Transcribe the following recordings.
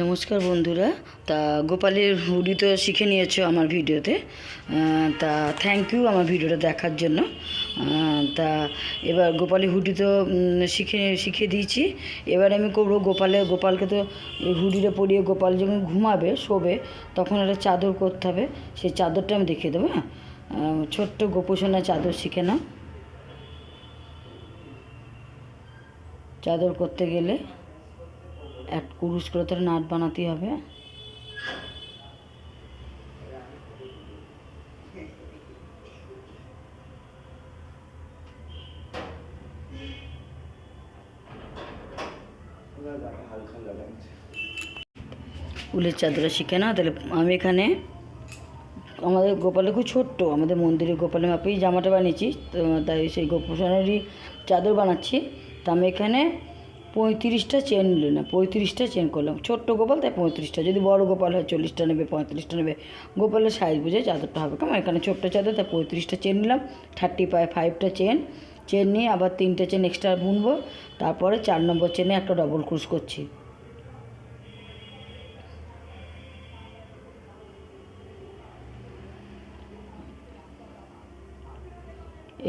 নমস্কার বন্ধুরা। তা গোপালের হুডি তো শিখে নিয়েছো আমার ভিডিওতে। তা থ্যাংক ইউ আমার ভিডিওটা দেখার জন্য। তা এবার গোপালের হুডি তো শিখে, শিখিয়ে দিয়েছি। এবার আমি করব গোপালে, গোপালকে তো হুডিটা পরিয়ে গোপাল যখন ঘুমাবে, শোবে, তখন একটা চাদর করতে হবে। সেই চাদরটা আমি দেখিয়ে দেবো হ্যাঁ? ছোট্ট গোপোষণা চাদর শিখে নাও। চাদর করতে গেলে এক কুরুশ করে তার নাট বানাতে হবে। উলের চাদরা শিখে না তাহলে আমি এখানে আমাদের গোপালে খুব ছোট্ট, আমাদের মন্দিরে গোপালের মাপেই জামাটা বানিয়েছি, তো তাই সেই গোপোষণেরই চাদর বানাচ্ছি। তা আমি এখানে পঁয়ত্রিশটা চেন নিল না, পঁয়ত্রিশটা চেন করলাম। ছোট্ট গোপাল, তাই পঁয়ত্রিশটা। যদি বড় গোপাল হয়, চল্লিশটা নেবে, পঁয়ত্রিশটা নেবে। গোপালের সাইজ বুঝে চাদরটা হবে। কেমন? এখানে ছোট্ট চাদর, তাই পঁয়ত্রিশটা চেন নিলাম। থার্টি ফাইভ ফাইভটা চেন চেন নিয়ে আবার তিনটে চেন এক্সট্রা বুনবো। তারপরে চার নম্বর চেনে একটা ডবল ক্রুজ করছি।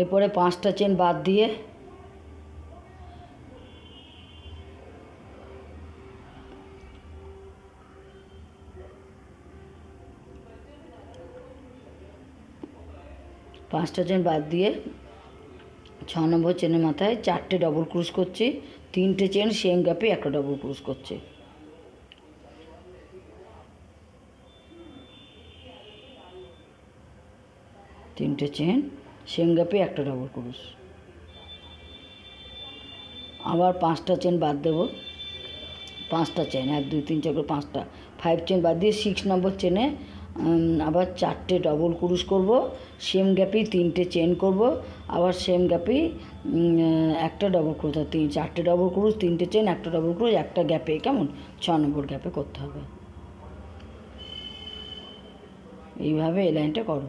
এরপরে পাঁচটা চেন বাদ দিয়ে পাঁচটা চেন বাদ দিয়ে ছ নম্বর চেনের মাথায় চারটে ডবল ক্রুজ করছি, তিনটে চেন সেম গ্যাপে একটা ডবল ক্রুজ করছে। তিনটে চেন সেম গ্যাপে একটা ডবল ক্রুজ আবার পাঁচটা চেন বাদ দেবো। পাঁচটা চেন এক, দুই, তিন, চার, পাঁচটা। ফাইভ চেন বাদ দিয়ে সিক্স নম্বর চেনে আবার চারটে ডবল ক্রুজ করব সেম গ্যাপেই তিনটে চেন করব, আবার সেম গ্যাপেই একটা ডবল ক্রুজ তিন, চারটে ডবল ক্রুজ তিনটে চেন একটা ডবল ক্রুজ একটা গ্যাপে কেমন? ছ নম্বর গ্যাপে করতে হবে। এইভাবে এই লাইনটা করো।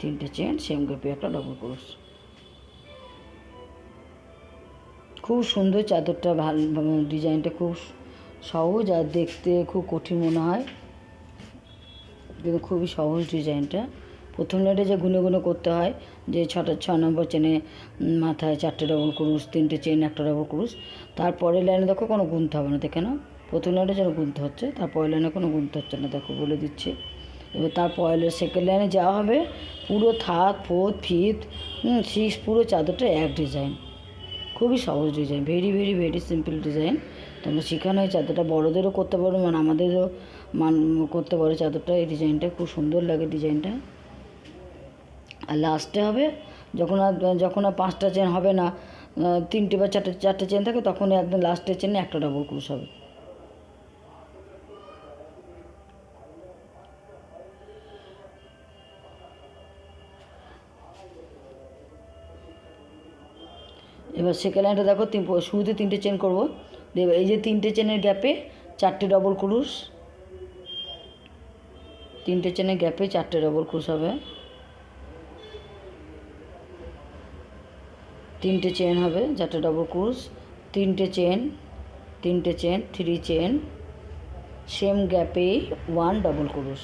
তিনটে চেন সেম গ্যাপে একটা ডবল ক্রুজ খুব সুন্দর চাদরটা, ভালো ডিজাইনটা খুব সহজ আর দেখতে খুব কঠিন মনে হয়। কিন্তু খুবই সহজ ডিজাইনটা। প্রথম লাইনে যে গুনে গুনে করতে হয়, যে ছটা ছ নম্বর চেনে মাথায় চারটে ডবল ক্রুশ, তিনটে চেন, একটা ডবল ক্রুশ তারপরের লাইনে দেখো কোনো গুনতে হবে না, দেখে নাও। প্রথম লাইনে যেন গুনতে হচ্ছে তারপরের লাইনে কোনো গুনতে হচ্ছে না, দেখো, বলে দিচ্ছি। এবার তারপরের সেকেন্ড লাইনে যাওয়া হবে, পুরো থার্ড ফোর্থ ফিফথ সিক্স পুরো চাদরটা এক ডিজাইন খুবই সহজ design very very very simple design তোমরা শেখানো হয় চাদরটা বড়োদেরও করতে পারো মানে আমাদেরও মান করতে পারো চাদরটা। এই ডিজাইনটা খুব সুন্দর লাগে ডিজাইনটা আর লাস্টে হবে, যখন আর যখন আর পাঁচটা চেন হবে না তিনটে বা চারটে চারটে চেন থাকে তখন একদম লাস্টের চেনে একটা ডবল ক্রুশ হবে। এবার সেকেন্ড লাইনটা দেখো, তিন, শুরুতে তিনটে চেন করব। দিয়ে এই যে তিনটে চেনের গ্যাপে চারটে ডবল ক্রুশ তিনটে চেনের গ্যাপে চারটে ডবল ক্রুশ হবে। তিনটে চেন হবে, চারটে ডবল ক্রুশ তিনটে চেন তিনটে চেন থ্রি চেন সেম গ্যাপে ওয়ান ডবল ক্রুশ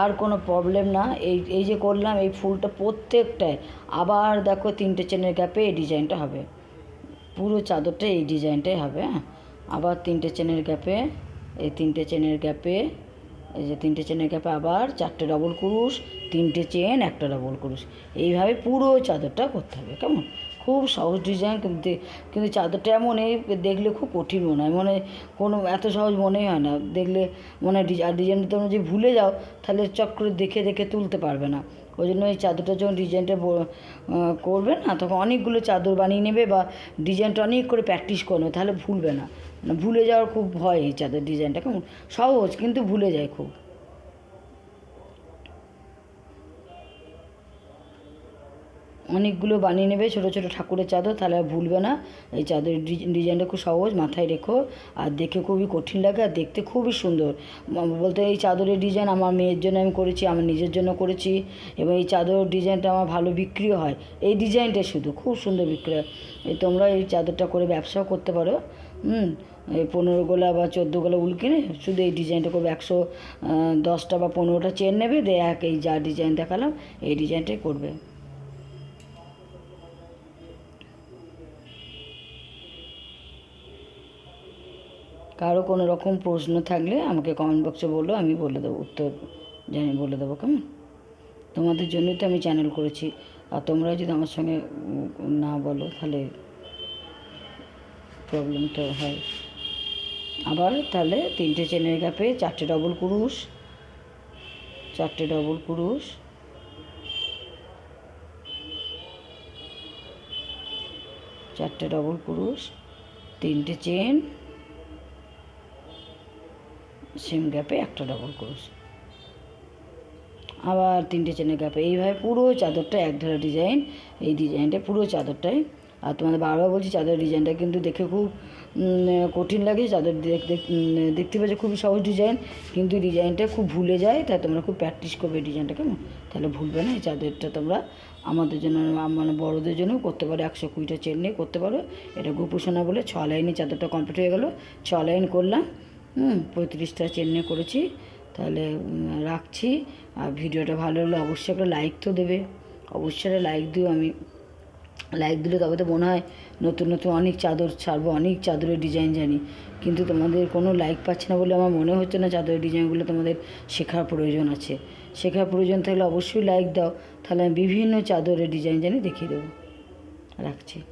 আর কোনো প্রবলেম না। এই এই যে করলাম, এই ফুলটা প্রত্যেকটায় আবার দেখো তিনটে চেনের গ্যাপে এই ডিজাইনটা হবে। পুরো চাদরটা এই ডিজাইনটাই হবে হ্যাঁ? আবার তিনটে চেনের গ্যাপে এই তিনটে চেনের গ্যাপে এই যে তিনটে চেনের গ্যাপে আবার চারটে ডবল ক্রুশ তিনটে চেন একটা ডবল ক্রুশ এইভাবে পুরো চাদরটা করতে হবে, কেমন? খুব সহজ ডিজাইন কিন্তু কিন্তু চাদরটা এমন এই দেখলে খুব কঠিন মনে হয়। মনে কোনো এত সহজ মনেই হয় না। দেখলে মনে হয় আর ডিজাইনটা তোমরা যদি ভুলে যাও, তাহলে চক করে দেখে দেখে তুলতে পারবে না। ওই জন্য এই চাদরটা যখন ডিজাইনটা করবে না, তখন অনেকগুলো চাদর বানিয়ে নেবে বা ডিজাইনটা অনেক করে প্র্যাকটিস করবে, তাহলে ভুলবে না। না ভুলে যাওয়ার খুব ভয় এই চাদর ডিজাইনটা কেমন সহজ, কিন্তু ভুলে যায় খুব। অনেকগুলো বানিয়ে নেবে, ছোটো ছোটো ঠাকুরের চাদর, তাহলে আর ভুলবে না। এই চাদরের ডিজ- ডিজাইনটা খুব সহজ, মাথায় রেখো। আর দেখে খুবই কঠিন লাগে, আর দেখতে খুবই সুন্দর। বলতে এই চাদরের ডিজাইন আমার মেয়ের জন্য আমি করেছি, আমার নিজের জন্য করেছি। এবং এই চাদরের ডিজাইনটা আমার ভালো বিক্রিও হয়। এই ডিজাইনটা শুধু, খুব সুন্দর বিক্রি হয় তোমরা এই চাদরটা করে ব্যবসাও করতে পারো। হুম, এই পনেরো গোলা বা চোদ্দ গোলা উল কিনে শুধু এই ডিজাইনটা করবে। একশো দশটা বা পনেরোটা চেন নেবে এক এই যা ডিজাইন দেখালাম, এই ডিজাইনটাই করবে। কারও কোনো রকম প্রশ্ন থাকলে আমাকে কমেন্ট বক্সে বলো, আমি বলে দেবো, উত্তর জানি, বলে দেবো, কেমন? তোমাদের জন্যই তো আমি চ্যানেল করেছি। আর তোমরা যদি আমার সঙ্গে না বলো, তাহলে প্রবলেম তো হয়। আবার তাহলে তিনটে চেনের গ্যাপে চারটে ডবল কুরুশ, চারটে ডবল কুরুশ। চারটে ডবল কুরুশ, তিনটে চেন সেম গ্যাপে একটা ডবল ক্রোশ আবার তিনটে চেনের গ্যাপে এইভাবে পুরো চাদরটা এক ধারা ডিজাইন এই ডিজাইনটা পুরো চাদরটাই। আর তোমাদের বারবার বলছি চাদরের ডিজাইনটা কিন্তু দেখে খুব কঠিন লাগে। চাদর দেখ- দেখ- দেখতে পাচ্ছ খুবই সহজ ডিজাইন কিন্তু ডিজাইনটা খুব ভুলে যায় তাই তোমরা খুব প্র্যাকটিস করবে এই ডিজাইনটা কেমন? তাহলে ভুলবে না, এই চাদরটা তোমরা আমাদের জন্য মানে বড়োদের জন্য করতে পারো। একশো কুড়িটা চেন নিয়ে করতে পারো। এটা গোপুসোনা বলে ছ লাইনে চাদরটা কমপ্লিট হয়ে গেলো। ছ লাইন করলাম। হুম, পঁয়ত্রিশটা চেন নিয়ে করেছি। তাহলে রাখছি। আর ভিডিওটা ভালো হলে অবশ্যই একটা লাইক তো দেবে। অবশ্যই লাইক দিও আমি। লাইক দিলে তবে তো মনে হয় নতুন নতুন অনেক চাদর ছাড়বো, অনেক চাদরের ডিজাইন জানি। কিন্তু তোমাদের কোনো লাইক পাচ্ছে না বলে আমার মনে হচ্ছে না চাদরের ডিজাইনগুলো তোমাদের শেখার প্রয়োজন আছে। শেখার প্রয়োজন থাকলে অবশ্যই লাইক দাও। তাহলে আমি বিভিন্ন চাদরের ডিজাইন জানি দেখিয়ে দেবো। রাখছি।